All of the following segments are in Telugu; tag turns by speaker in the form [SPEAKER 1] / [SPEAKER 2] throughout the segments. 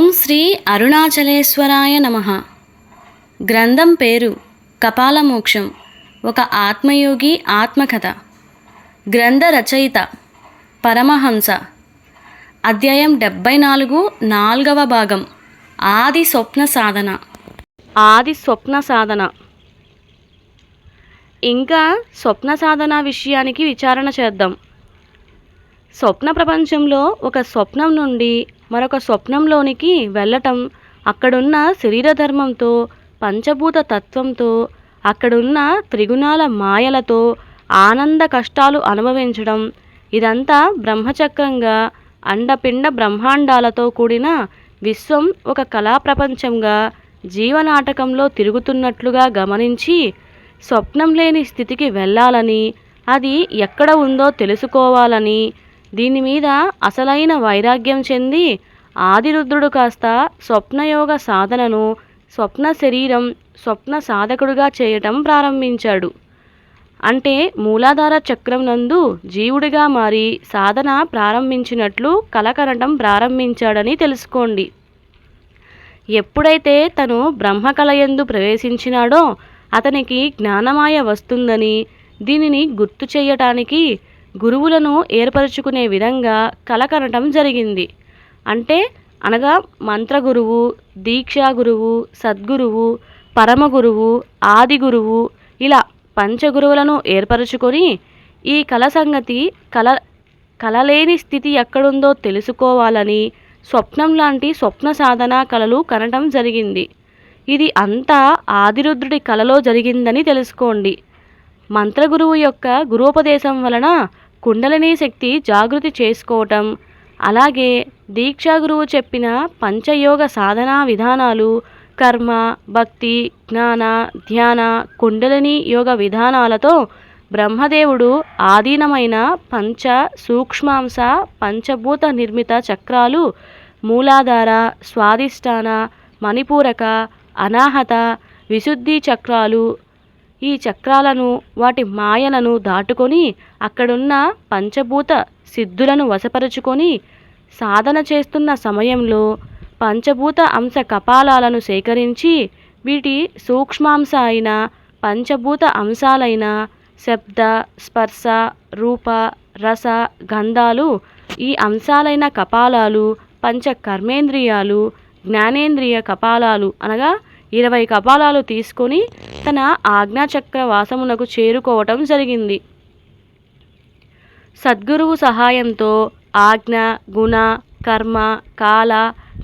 [SPEAKER 1] ఓం శ్రీ అరుణాచలేశ్వరాయ నమ. గ్రంథం పేరు కపాలమోక్షం ఒక ఆత్మయోగి ఆత్మకథ. గ్రంథ రచయిత పరమహంస. అధ్యాయం డెబ్బై నాలుగు నాలుగవ భాగం ఆది స్వప్న సాధన. ఆది స్వప్న సాధన. ఇంకా స్వప్న సాధన విషయానికి విచారణ చేద్దాం. స్వప్న ప్రపంచంలో ఒక స్వప్నం నుండి మరొక స్వప్నంలోనికి వెళ్ళటం అక్కడున్న శరీర ధర్మంతో పంచభూత తత్వంతో అక్కడున్న త్రిగుణాల మాయలతో ఆనంద కష్టాలు అనుభవించడం ఇదంతా బ్రహ్మచక్రంగా అండపిండ బ్రహ్మాండాలతో కూడిన విశ్వం ఒక కళా ప్రపంచంగా జీవనాటకంలో తిరుగుతున్నట్లుగా గమనించి స్వప్నం లేని స్థితికి వెళ్ళాలని అది ఎక్కడ ఉందో తెలుసుకోవాలని దీని మీద అసలైన వైరాగ్యం చెంది ఆదిరుద్రుడు కాస్త స్వప్నయోగ సాధనను స్వప్న శరీరం స్వప్న సాధకుడుగా చేయటం ప్రారంభించాడు. అంటే మూలాధార చక్రం నందు జీవుడిగా మారి సాధన ప్రారంభించినట్లు కలకనటం ప్రారంభించాడని తెలుసుకోండి. ఎప్పుడైతే తను బ్రహ్మకలయందు ప్రవేశించినాడో అతనికి జ్ఞానమాయ వస్తుందని దీనిని గుర్తు చేయటానికి గురువులను ఏర్పరచుకునే విధంగా కలకనటం జరిగింది. అంటే అనగా మంత్రగురువు దీక్షా గురువు సద్గురువు పరమగురువు ఆదిగురువు ఆది గురువు ఇలా పంచగురువులను ఏర్పరచుకొని ఈ కళ సంగతి కల కలలేని స్థితి ఎక్కడుందో తెలుసుకోవాలని స్వప్నం లాంటి స్వప్న సాధన కళలు కనటం జరిగింది. ఇది అంతా ఆదిరుద్రుడి కలలో జరిగిందని తెలుసుకోండి. మంత్రగురువు యొక్క గురుపదేశం వలన కుండలిని శక్తి జాగృతి చేసుకోవటం. అలాగే దీక్షా గురువు చెప్పిన పంచయోగ సాధనా విధానాలు కర్మ భక్తి జ్ఞాన ధ్యాన కుండలిని యోగ విధానాలతో బ్రహ్మదేవుడు ఆధీనమైన పంచ సూక్ష్మాంశ పంచభూత నిర్మిత చక్రాలు మూలాధార స్వాధిష్టాన మణిపూరక అనాహత విశుద్ధి చక్రాలు ఈ చక్రాలను వాటి మాయలను దాటుకొని అక్కడున్న పంచభూత సిద్ధులను వశపరుచుకొని సాధన చేస్తున్న సమయంలో పంచభూత అంశ కపాలాలను సేకరించి వీటి సూక్ష్మాంశ అయిన పంచభూత అంశాలైన శబ్ద స్పర్శ రూప రస గంధాలు ఈ అంశాలైన కపాలాలు పంచ కర్మేంద్రియాలు జ్ఞానేంద్రియ కపాలాలు అనగా ఇరవై కపాలాలు తీసుకొని తన ఆజ్ఞాచక్ర వాసమునకు చేరుకోవటం జరిగింది. సద్గురువు సహాయంతో ఆజ్ఞ గుణ కర్మ కాల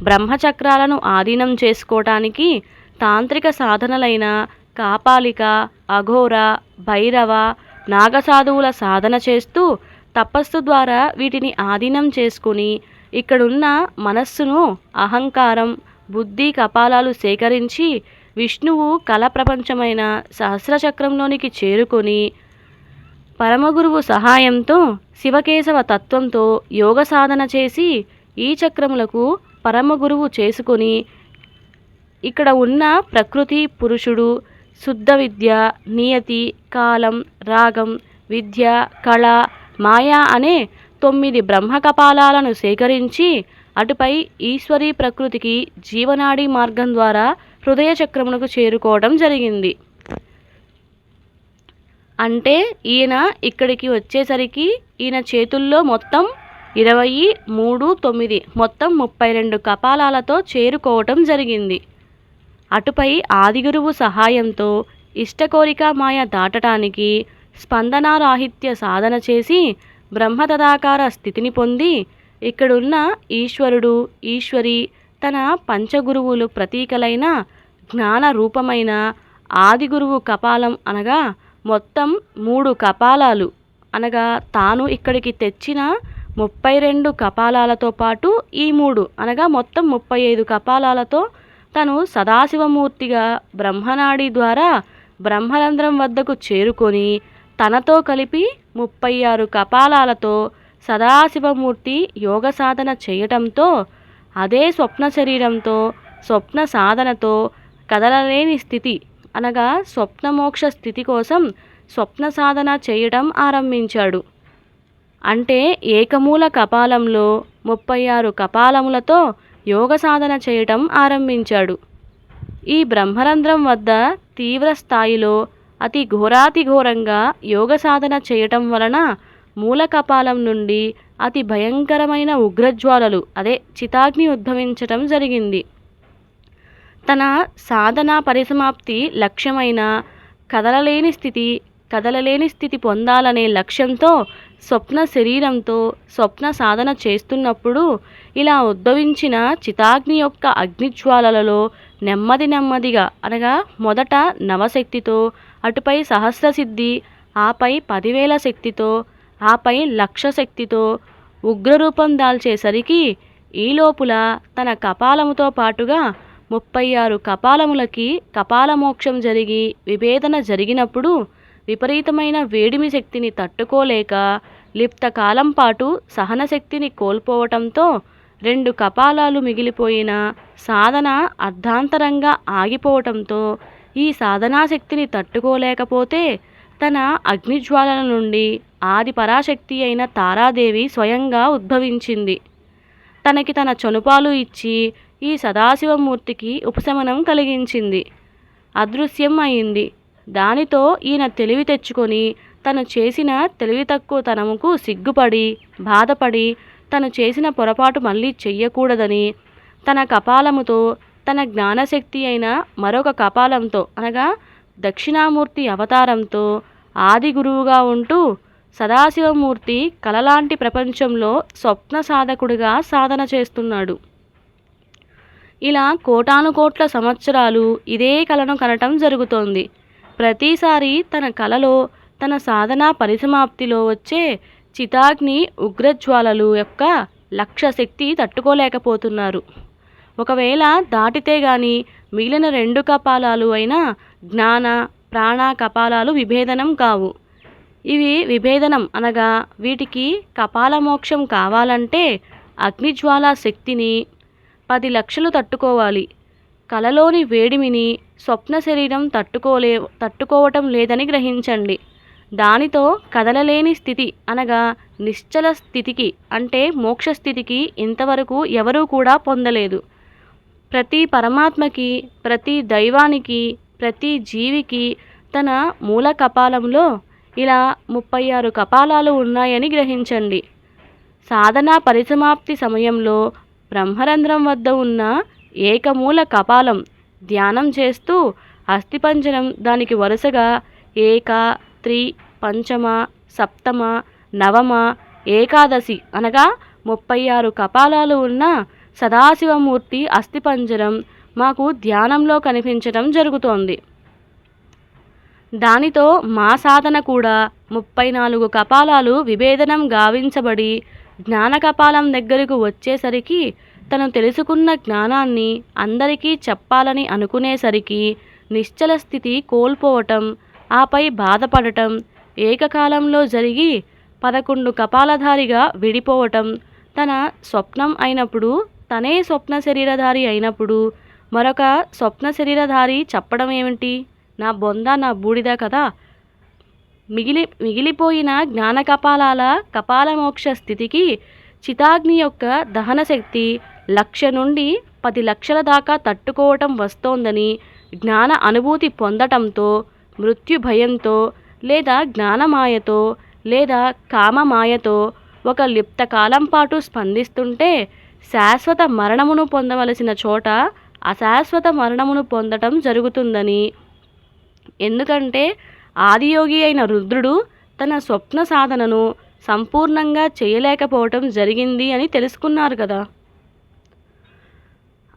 [SPEAKER 1] బ్రహ్మచక్రాలను ఆధీనం చేసుకోవటానికి తాంత్రిక సాధనలైన కాపాలిక అఘోర భైరవ నాగసాధువుల సాధన చేస్తూ తపస్సు ద్వారా వీటిని ఆధీనం చేసుకుని ఇక్కడున్న మనస్సును అహంకారం బుద్ధి కపాలాలు సేకరించి విష్ణువు కళ ప్రపంచమైన సహస్రచక్రంలోనికి చేరుకొని పరమగురువు సహాయంతో శివకేశవ తత్వంతో యోగ సాధన చేసి ఈ చక్రములకు పరమగురువు చేసుకొని ఇక్కడ ఉన్న ప్రకృతి పురుషుడు శుద్ధ విద్య నియతి కాలం రాగం విద్య కళ మాయా అనే తొమ్మిది బ్రహ్మకపాలాలను సేకరించి అటుపై ఈశ్వరీ ప్రకృతికి జీవనాడి మార్గం ద్వారా హృదయ చక్రమునకు చేరుకోవడం జరిగింది. అంటే ఈయన ఇక్కడికి వచ్చేసరికి ఈయన చేతుల్లో మొత్తం ఇరవై మూడు తొమ్మిది మొత్తం ముప్పై రెండు కపాలాలతో చేరుకోవటం జరిగింది. అటుపై ఆదిగురువు సహాయంతో ఇష్టకోరిక మాయ దాటటానికి స్పందనారాహిత్య సాధన చేసి బ్రహ్మతదాకార స్థితిని పొంది ఇక్కడున్న ఈశ్వరుడు ఈశ్వరి తన పంచగురువులు ప్రతీకలైన జ్ఞాన రూపమైన ఆదిగురువు కపాలం అనగా మొత్తం మూడు కపాలాలు. అనగా తాను ఇక్కడికి తెచ్చిన ముప్పై రెండు కపాలాలతో పాటు ఈ మూడు. అనగా మొత్తం ముప్పై ఐదు కపాలాలతో తను సదాశివమూర్తిగా బ్రహ్మనాడి ద్వారా బ్రహ్మరంధ్రం వద్దకు చేరుకొని తనతో కలిపి ముప్పై ఆరు కపాలాలతో సదాశివమూర్తి యోగ సాధన చేయటంతో అదే స్వప్న శరీరంతో స్వప్న సాధనతో కదలలేని స్థితి అనగా స్వప్నమోక్ష స్థితి కోసం స్వప్న సాధన చేయడం ఆరంభించాడు. అంటే ఏకమూల కపాలంలో ముప్పై ఆరు కపాలములతో యోగ సాధన చేయటం ఆరంభించాడు. ఈ బ్రహ్మరంధ్రం వద్ద తీవ్ర స్థాయిలో అతి ఘోరాతి ఘోరంగా యోగ సాధన చేయటం వలన మూలకపాలం నుండి అతి భయంకరమైన ఉగ్రజ్వాలలు అదే చితాగ్ని ఉద్భవించటం జరిగింది. తన సాధన పరిసమాప్తి లక్ష్యమైన కదలలేని స్థితి కదలలేని స్థితి పొందాలనే లక్ష్యంతో స్వప్న శరీరంతో స్వప్న సాధన చేస్తున్నప్పుడు ఇలా ఉద్భవించిన చితాగ్ని యొక్క అగ్నిజ్వాలలలో నెమ్మది నెమ్మదిగా అనగా మొదట నవశక్తితో అటుపై సహస్రసిద్ధి ఆపై పదివేల శక్తితో ఆపై లక్ష శక్తితో ఉగ్రరూపం దాల్చేసరికి ఈలోపుల తన కపాలముతో పాటుగా ముప్పై ఆరు కపాలములకి కపాలమోక్షం జరిగి విభేదన జరిగినప్పుడు విపరీతమైన వేడిమి శక్తిని తట్టుకోలేక లిప్త కాలం పాటు సహనశక్తిని కోల్పోవటంతో రెండు కపాలాలు మిగిలిపోయిన సాధన అర్ధాంతరంగా ఆగిపోవటంతో ఈ సాధనాశక్తిని తట్టుకోలేకపోతే తన అగ్నిజ్వాలల నుండి ఆది పరాశక్తి అయిన తారాదేవి స్వయంగా ఉద్భవించింది. తనకి తన చనుపాలు ఇచ్చి ఈ సదాశివమూర్తికి ఉపశమనం కలిగించింది. అదృశ్యం అయింది. దానితో ఈయన తెలివి తెచ్చుకొని తను చేసిన తెలివి తక్కువతనముకు సిగ్గుపడి బాధపడి తను చేసిన పొరపాటు మళ్ళీ చెయ్యకూడదని తన కపాలముతో తన జ్ఞానశక్తి అయిన మరొక కపాలంతో అనగా దక్షిణామూర్తి అవతారంతో ఆది గురువుగా ఉంటూ సదాశివమూర్తి కలలాంటి ప్రపంచంలో స్వప్న సాధకుడిగా సాధన చేస్తున్నాడు. ఇలా కోటాను కోట్ల సంవత్సరాలు ఇదే కలను కనటం జరుగుతోంది. ప్రతిసారి తన కలలో తన సాధనా పరిసమాప్తిలో వచ్చే చితాగ్ని ఉగ్రజ్వాలలు యొక్క లక్ష శక్తి తట్టుకోలేకపోతున్నారు. ఒకవేళ దాటితే గాని మిగిలిన రెండు కపాలాలు అయిన జ్ఞాన ప్రాణ కపాలాలు విభేదనం కావు. ఇవి విభేదనం అనగా వీటికి కపాల మోక్షం కావాలంటే అగ్నిజ్వాల శక్తిని పది లక్షలు తట్టుకోవాలి. కలలోని వేడిమిని స్వప్న శరీరం తట్టుకోలే తట్టుకోవటం లేదని గ్రహించండి. దానితో కదలలేని స్థితి అనగా నిశ్చల స్థితికి అంటే మోక్ష స్థితికి ఇంతవరకు ఎవరూ కూడా పొందలేదు. ప్రతి పరమాత్మకి ప్రతి దైవానికి ప్రతి జీవికి తన మూల కపాలంలో ఇలా ముప్పై ఆరు కపాలాలు ఉన్నాయని గ్రహించండి. సాధన పరిసమాప్తి సమయంలో బ్రహ్మరంధ్రం వద్ద ఉన్న ఏకమూల కపాలం ధ్యానం చేస్తూ అస్థిపంజరం దానికి వరుసగా ఏక త్రి పంచమ సప్తమ నవమ ఏకాదశి అనగా ముప్పై ఆరు కపాలాలు ఉన్న సదాశివమూర్తి అస్థిపంజరం మాకు ధ్యానంలో కనిపించడం జరుగుతోంది. దానితో మా సాధన కూడా ముప్పై నాలుగు కపాలాలు విభేదనం గావించబడి జ్ఞానకపాలం దగ్గరకు వచ్చేసరికి తను తెలుసుకున్న జ్ఞానాన్ని అందరికీ చెప్పాలని అనుకునేసరికి నిశ్చల స్థితి కోల్పోవటం ఆపై బాధపడటం ఏకకాలంలో జరిగి పదకొండు కపాలధారిగా విడిపోవటం తన స్వప్నం అయినప్పుడు తనే స్వప్న శరీరధారి అయినప్పుడు మరొక స్వప్న శరీరధారి చెప్పడం ఏమిటి నా బొంద నా బూడిద కదా. మిగిలి మిగిలిపోయిన జ్ఞాన కపాలాల కపాలమోక్ష స్థితికి చితాగ్ని యొక్క దహన శక్తి లక్ష నుండి పది లక్షల దాకా తట్టుకోవటం వస్తోందని జ్ఞాన అనుభూతి పొందటంతో మృత్యు భయంతో లేదా జ్ఞానమాయతో లేదా కామమాయతో ఒక లిప్త కాలం పాటు స్పందిస్తుంటే శాశ్వత మరణమును పొందవలసిన చోట అశాశ్వత మరణమును పొందటం జరుగుతుందని ఎందుకంటే ఆదియోగి అయిన రుద్రుడు తన స్వప్న సాధనను సంపూర్ణంగా చేయలేకపోవటం జరిగింది అని తెలుసుకున్నారు కదా.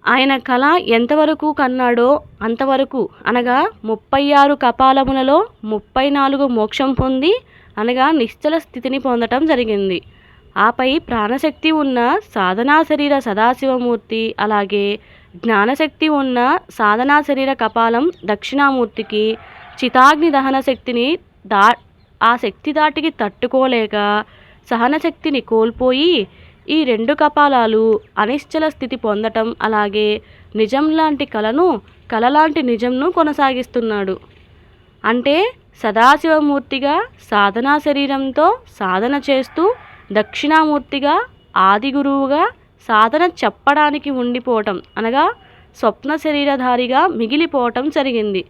[SPEAKER 1] ఆయన కళ ఎంతవరకు కన్నాడో అంతవరకు అనగా ముప్పై ఆరు కపాలములలో ముప్పై నాలుగు మోక్షం పొంది అనగా నిశ్చల స్థితిని పొందటం జరిగింది. ఆపై ప్రాణశక్తి ఉన్న సాధనా శరీర సదాశివమూర్తి అలాగే జ్ఞానశక్తి ఉన్న సాధనా శరీర కపాలం దక్షిణామూర్తికి చితాగ్ని దహన శక్తిని దా ఆ శక్తి దాటికి తట్టుకోలేక సహనశక్తిని కోల్పోయి ఈ రెండు కపాలాలు అనిశ్చల స్థితి పొందటం అలాగే నిజం లాంటి కలను కళలాంటి నిజంను కొనసాగిస్తున్నాడు. అంటే సదాశివమూర్తిగా సాధనా శరీరంతో సాధన చేస్తూ దక్షిణామూర్తిగా ఆది గురువుగా సాధన చెప్పడానికి ఉండిపోవటం అనగా స్వప్న శరీరధారిగా మిగిలిపోవటం జరిగింది.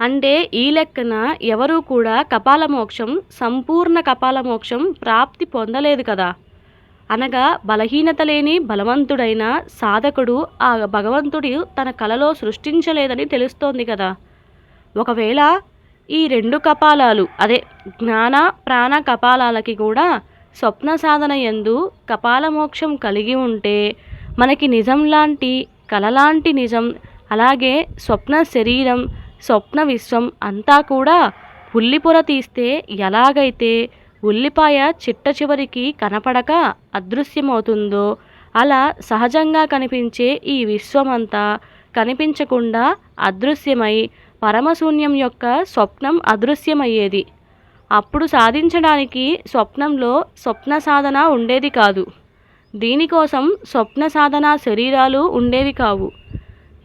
[SPEAKER 1] అంటే ఈ లెక్కన ఎవరూ కూడా కపాల మోక్షం సంపూర్ణ కపాల మోక్షం ప్రాప్తి పొందలేదు కదా. అనగా బలహీనత లేని బలవంతుడైన సాధకుడు ఆ భగవంతుడు తన కలలో సృష్టించలేదని తెలుస్తోంది కదా. ఒకవేళ ఈ రెండు కపాలాలు అదే జ్ఞాన ప్రాణ కపాలాలకి కూడా స్వప్న సాధన ఎందు కపాలమోక్షం కలిగి ఉంటే మనకి నిజం లాంటి కలలాంటి నిజం అలాగే స్వప్న శరీరం స్వప్న విశ్వం అంతా కూడా ఉల్లిపొర తీస్తే ఎలాగైతే ఉల్లిపాయ చిట్ట చివరికి కనపడక అదృశ్యమవుతుందో అలా సహజంగా కనిపించే ఈ విశ్వమంతా కనిపించకుండా అదృశ్యమై పరమశూన్యం యొక్క స్వప్నం అదృశ్యమయ్యేది. అప్పుడు సాధించడానికి స్వప్నంలో స్వప్న సాధన ఉండేది కాదు. దీనికోసం స్వప్న సాధన శరీరాలు ఉండేవి కావు.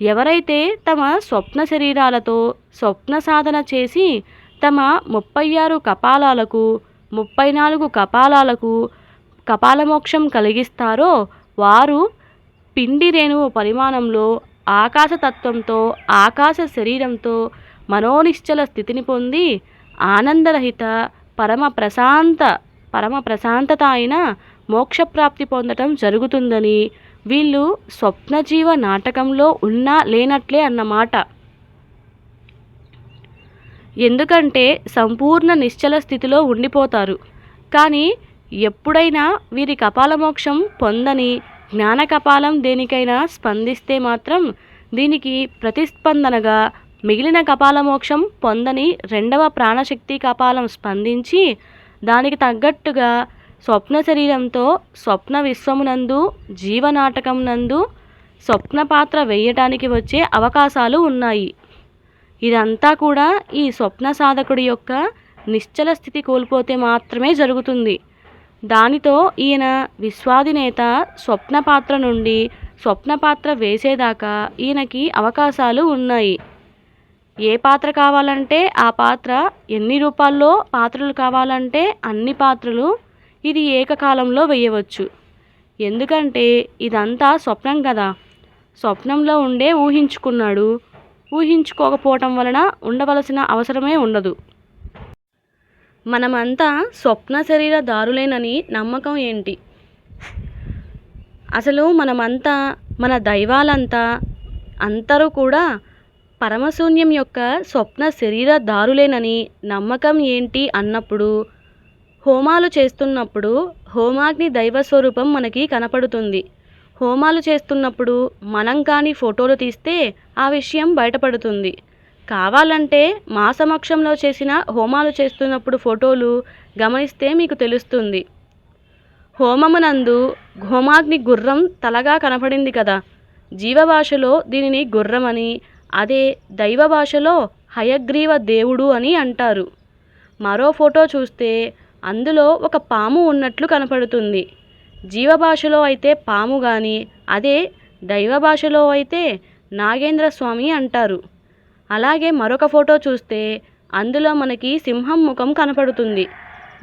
[SPEAKER 1] ఎవరైతే తమ స్వప్న శరీరాలతో స్వప్న సాధన చేసి తమ ముప్పై ఆరు కపాలాలకు ముప్పై నాలుగు కపాలాలకు కపాలమోక్షం కలిగిస్తారో వారు పిండి రేణువు పరిమాణంలో ఆకాశతత్వంతో ఆకాశ శరీరంతో మనోనిశ్చల స్థితిని పొంది ఆనందరహిత పరమ ప్రశాంత పరమ ప్రశాంతత అయిన మోక్షప్రాప్తి పొందటం జరుగుతుందని వీళ్ళు స్వప్నజీవ నాటకంలో ఉన్నా లేనట్లే అన్నమాట. ఎందుకంటే సంపూర్ణ నిశ్చల స్థితిలో ఉండిపోతారు. కానీ ఎప్పుడైనా వీరి కపాల మోక్షం పొందని జ్ఞాన కపాలం దేనికైనా స్పందిస్తే మాత్రం దీనికి ప్రతిస్పందనగా మిగిలిన కపాల మోక్షం పొందని రెండవ ప్రాణశక్తి కపాలం స్పందించి దానికి తగ్గట్టుగా స్వప్న శరీరంతో స్వప్న విశ్వమునందు జీవనాటకం నందు స్వప్న పాత్ర వేయటానికి వచ్చే అవకాశాలు ఉన్నాయి. ఇదంతా కూడా ఈ స్వప్న సాధకుడి యొక్క నిశ్చల స్థితి కోల్పోతే మాత్రమే జరుగుతుంది. దానితో ఈయన విశ్వాధినేత స్వప్న పాత్ర నుండి స్వప్న పాత్ర వేసేదాకా ఈయనకి అవకాశాలు ఉన్నాయి. ఏ పాత్ర కావాలంటే ఆ పాత్ర ఎన్ని రూపాల్లో పాత్రలు కావాలంటే అన్ని పాత్రలు ఇది ఏకకాలంలో వేయవచ్చు. ఎందుకంటే ఇదంతా స్వప్నం కదా. స్వప్నంలో ఉండే ఊహించుకున్నాడు. ఊహించుకోకపోవటం వలన ఉండవలసిన అవసరమే ఉండదు. మనమంతా స్వప్న శరీర దారులేనని నమ్మకం ఏంటి? అసలు మనమంతా మన దైవాలంతా అందరూ కూడా పరమశూన్యం యొక్క స్వప్న శరీర దారులేనని నమ్మకం ఏంటి అన్నప్పుడు హోమాలు చేస్తున్నప్పుడు హోమాగ్ని దైవ స్వరూపం మనకి కనపడుతుంది. హోమాలు చేస్తున్నప్పుడు మనం కానీ ఫోటోలు తీస్తే ఆ విషయం బయటపడుతుంది. కావాలంటే మా సమక్షంలో చేసిన హోమాలు చేస్తున్నప్పుడు ఫోటోలు గమనిస్తే మీకు తెలుస్తుంది. హోమమునందు హోమాగ్ని గుర్రం తలగా కనపడింది కదా. జీవభాషలో దీనిని గుర్రమని అదే దైవ భాషలో హయగ్రీవ దేవుడు అని అంటారు. మరో ఫోటో చూస్తే అందులో ఒక పాము ఉన్నట్లు కనపడుతుంది. జీవ భాషలో అయితే పాము కానీ అదే దైవ భాషలో అయితే నాగేంద్ర స్వామి అంటారు. అలాగే మరొక ఫోటో చూస్తే అందులో మనకి సింహం ముఖం కనపడుతుంది.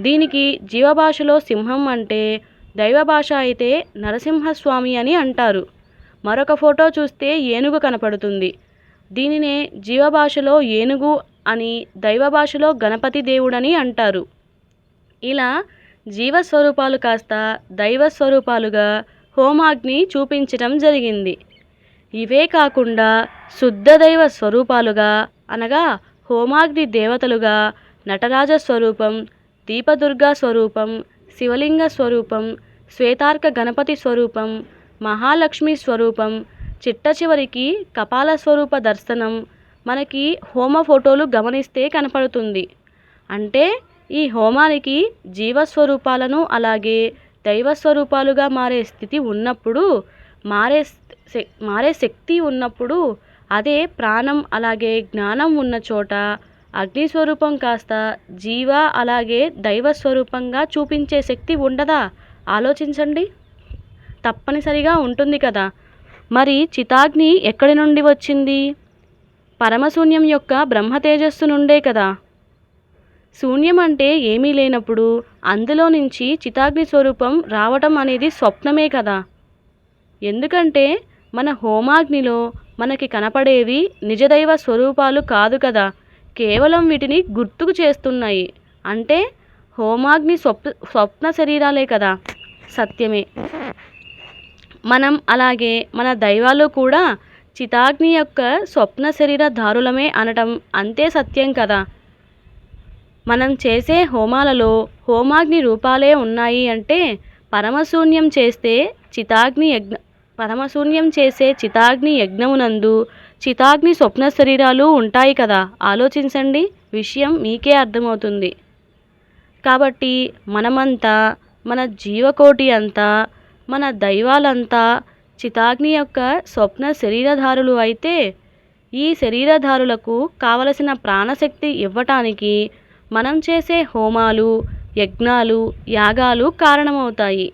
[SPEAKER 1] దీనికి జీవ భాషలో సింహం అంటే దైవ భాష అయితే నరసింహస్వామి అని అంటారు. మరొక ఫోటో చూస్తే ఏనుగు కనపడుతుంది. దీనినే జీవభాషలో ఏనుగు అని దైవ భాషలో గణపతి దేవుడని అంటారు. ఇలా జీవస్వరూపాలు కాస్త దైవ స్వరూపాలుగా హోమాగ్ని చూపించటం జరిగింది. ఇవే కాకుండా శుద్ధ దైవ స్వరూపాలుగా అనగా హోమాగ్ని దేవతలుగా నటరాజ స్వరూపం దీపదుర్గా స్వరూపం శివలింగ స్వరూపం శ్వేతార్క గణపతి స్వరూపం మహాలక్ష్మి స్వరూపం చిట్ట చివరికి కపాల స్వరూప దర్శనం మనకి హోమ ఫోటోలు గమనిస్తే కనపడుతుంది. అంటే ఈ హోమానికి జీవస్వరూపాలను అలాగే దైవ స్వరూపాలుగా మారే స్థితి ఉన్నప్పుడు మారే మారే శక్తి ఉన్నప్పుడు అదే ప్రాణం అలాగే జ్ఞానం ఉన్న చోట అగ్ని స్వరూపం కాస్త జీవ అలాగే దైవ స్వరూపంగా చూపించే శక్తి ఉండదా? ఆలోచించండి. తప్పనిసరిగా ఉంటుంది కదా. మరి చితాగ్ని ఎక్కడి నుండి వచ్చింది? పరమశూన్యం యొక్క బ్రహ్మ తేజస్సు నుండే కదా. శూన్యం అంటే ఏమీ లేనప్పుడు అందులో నుంచి చితాగ్ని స్వరూపం రావటం అనేది స్వప్నమే కదా. ఎందుకంటే మన హోమాగ్నిలో మనకి కనపడేవి నిజదైవ స్వరూపాలు కాదు కదా. కేవలం వీటిని గుర్తుకు చేస్తున్నాయి. అంటే హోమాగ్ని స్వప్న స్వప్న శరీరాలే కదా. సత్యమే. మనం అలాగే మన దైవాలు కూడా చితాగ్ని యొక్క స్వప్న శరీర దారులమే అనటం అంతే సత్యం కదా. మనం చేసే హోమాలలో హోమాగ్ని రూపాలే ఉన్నాయి అంటే పరమశూన్యం చేస్తే చితాగ్ని యజ్ఞ పరమశూన్యం చేసే చితాగ్ని యజ్ఞమునందు చితాగ్ని స్వప్న శరీరాలు ఉంటాయి కదా. ఆలోచించండి విషయం మీకే అర్థమవుతుంది. కాబట్టి మనమంతా మన జీవకోటి అంతా మన దైవాలంతా చితాగ్ని యొక్క స్వప్న శరీరధారులు అయితే ఈ శరీరధారులకు కావలసిన ప్రాణశక్తి ఇవ్వటానికి మనం చేసే హోమాలు యజ్ఞాలు యాగాలు కారణమవుతాయి.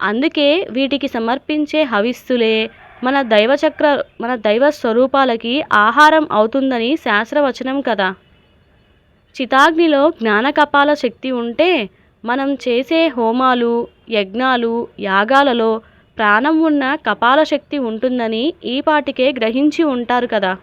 [SPEAKER 1] అందుకే వీటికి సమర్పించే హవిస్సులే మన దైవచక్ర మన దైవ స్వరూపాలకి ఆహారం అవుతుందని శాస్త్రవచనం కదా. చితాగ్నిలో జ్ఞానకపాల శక్తి ఉంటే మనం చేసే హోమాలు యజ్ఞాలు యాగాలలో ప్రాణం ఉన్న కపాల శక్తి ఉంటుందని ఈపాటికే గ్రహించి ఉంటారు కదా.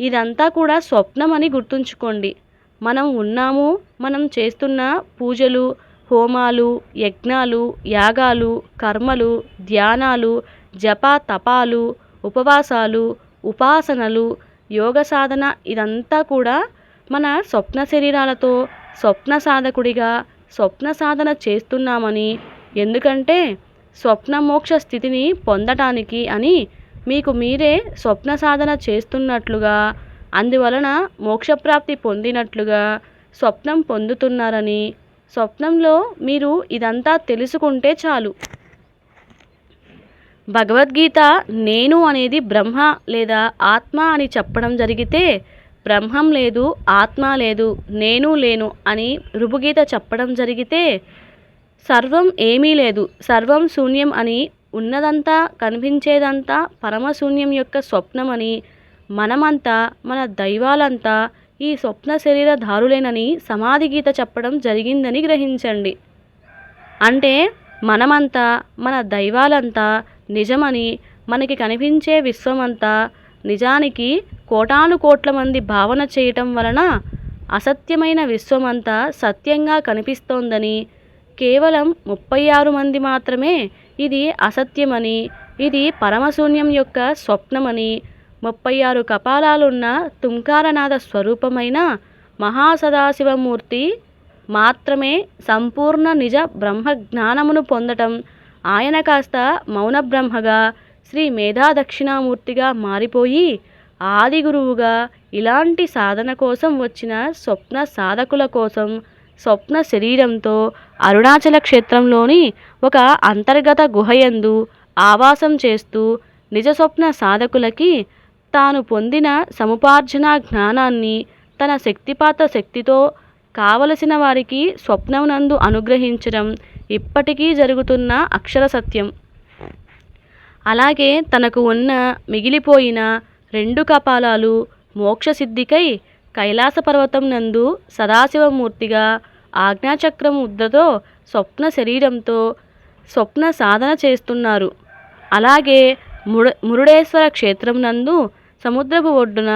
[SPEAKER 1] ఇదంతా కూడా స్వప్నమని గుర్తుంచుకోండి. మనం ఉన్నాము మనం చేస్తున్న పూజలు హోమాలు యజ్ఞాలు యాగాలు కర్మలు ధ్యానాలు జప తపాలు ఉపవాసాలు ఉపాసనలు యోగ సాధన ఇదంతా కూడా మన స్వప్న శరీరాలతో స్వప్న సాధకుడిగా స్వప్న సాధన చేస్తున్నామని. ఎందుకంటే స్వప్న మోక్ష స్థితిని పొందటానికి అని మీకు మీరే స్వప్న సాధన చేస్తున్నట్లుగా అందువలన మోక్షప్రాప్తి పొందినట్లుగా స్వప్నం పొందుతున్నారని. స్వప్నంలో మీరు ఇదంతా తెలుసుకుంటే చాలు. భగవద్గీత నేను అనేది బ్రహ్మ లేదా ఆత్మ అని చెప్పడం జరిగితే బ్రహ్మం లేదు ఆత్మ లేదు నేను లేను అని రుభుగీత చెప్పడం జరిగితే సర్వం ఏమీ లేదు సర్వం శూన్యం అని ఉన్నదంతా కనిపించేదంతా పరమశూన్యం యొక్క స్వప్నమని మనమంతా మన దైవాలంతా ఈ స్వప్న శరీర దారులేనని సమాధి గీత చెప్పడం జరిగిందని గ్రహించండి. అంటే మనమంతా మన దైవాలంతా నిజమని మనకి కనిపించే విశ్వమంతా నిజానికి కోటాను కోట్ల మంది భావన చేయటం వలన అసత్యమైన విశ్వమంతా సత్యంగా కనిపిస్తోందని కేవలం ముప్పై ఆరు మంది మాత్రమే ఇది అసత్యమని ఇది పరమశూన్యం యొక్క స్వప్నమని ముప్పై ఆరు కపాలాలున్న తుంకారనాథ స్వరూపమైన మహాసదాశివమూర్తి మాత్రమే సంపూర్ణ నిజ బ్రహ్మ జ్ఞానమును పొందటం ఆయన కాస్త మౌన బ్రహ్మగా శ్రీ మేధా దక్షిణామూర్తిగా మారిపోయి ఆది గురువుగా ఇలాంటి సాధన కోసం వచ్చిన స్వప్న సాధకుల కోసం స్వప్న శరీరంతో అరుణాచల క్షేత్రంలోని ఒక అంతర్గత గుహయందు ఆవాసం చేస్తూ నిజ స్వప్న సాధకులకి తాను పొందిన సముపార్జన జ్ఞానాన్ని తన శక్తిపాత శక్తితో కావలసిన వారికి స్వప్నమునందు అనుగ్రహించడం ఇప్పటికీ జరుగుతున్న అక్షర సత్యం. అలాగే తనకు ఉన్న మిగిలిపోయిన రెండు కపాలాలు మోక్షసిద్ధికై కైలాస పర్వతం నందు సదాశివమూర్తిగా ఆజ్ఞాచక్రం ముద్రతో స్వప్న శరీరంతో స్వప్న సాధన చేస్తున్నారు. అలాగే ముడ మురుడేశ్వర క్షేత్రం నందు సముద్రపు ఒడ్డున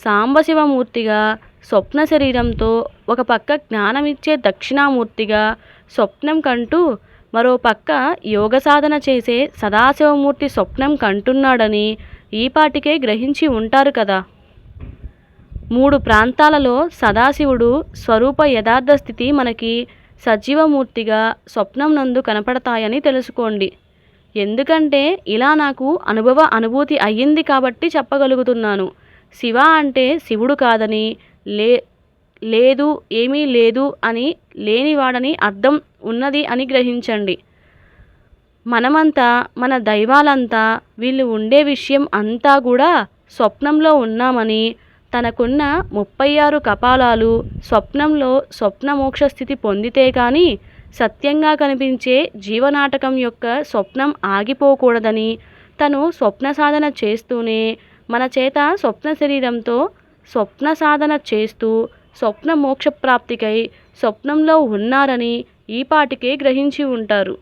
[SPEAKER 1] సాంబశివమూర్తిగా స్వప్న శరీరంతో ఒక పక్క జ్ఞానమిచ్చే దక్షిణామూర్తిగా స్వప్నం కంటూ మరో పక్క యోగ సాధన చేసే సదాశివమూర్తి స్వప్నం కంటున్నాడని ఈపాటికే గ్రహించి ఉంటారు కదా. మూడు ప్రాంతాలలో సదాశివుడు స్వరూప యథార్థ స్థితి మనకి సజీవమూర్తిగా స్వప్నం నందు కనపడతాయని తెలుసుకోండి. ఎందుకంటే ఇలా నాకు అనుభవ అనుభూతి అయ్యింది కాబట్టి చెప్పగలుగుతున్నాను. శివ అంటే శివుడు కాదని లే లేదు ఏమీ లేదు అని లేనివాడని అర్థం ఉన్నది అని గ్రహించండి. మనమంతా మన దైవాలంతా వీళ్ళు ఉండే విషయం అంతా కూడా స్వప్నంలో ఉన్నామని తనకున్న ముప్పై ఆరు కపాలాలు స్వప్నంలో స్వప్న మోక్ష స్థితి పొందితే కానీ సత్యంగా కనిపించే జీవనాటకం యొక్క స్వప్నం ఆగిపోకూడదని తను స్వప్న సాధన చేస్తూనే మన చేత స్వప్న శరీరంతో స్వప్న సాధన చేస్తూ స్వప్న మోక్ష ప్రాప్తికై స్వప్నంలో ఉన్నారని ఈపాటికే గ్రహించి ఉంటారు.